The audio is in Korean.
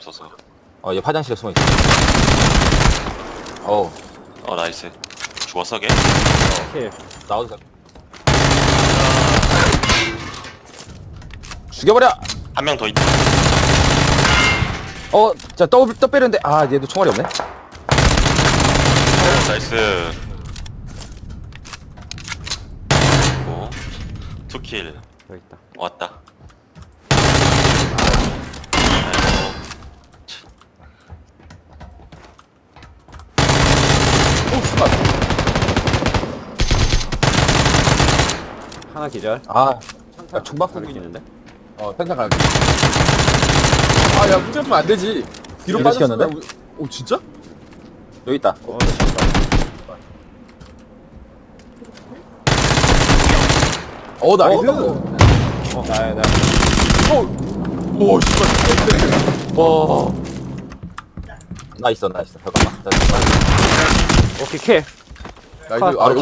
없어서. 어, 얘 화장실에 숨어 있어. 어우, 어 나이스. 죽었어 걔? 킬. 나와도 돼. 죽여버려! 한 명 더 있다. 어, 자, 더블, 떠 빼는데, 아, 얘도 총알이 없네. 나이스. 오. 투킬 여기 있다. 왔다. 아이고. 오, 씨발. 하나 기절. 아, 야, 총박 쏘고 있는데. 어, 펜타 가는 아, 야, 문제면 안 되지. 뒤로 빠졌으면. 시켰는데? 우- 오, 진짜? 여기 있다. 어. 어, 나이스. 어, 나, 나. 오, 씨발. 와. 나 있어, 나 있어. 잠깐만. 나 있어. 오케이, 킬. 나이스. 컷. 아,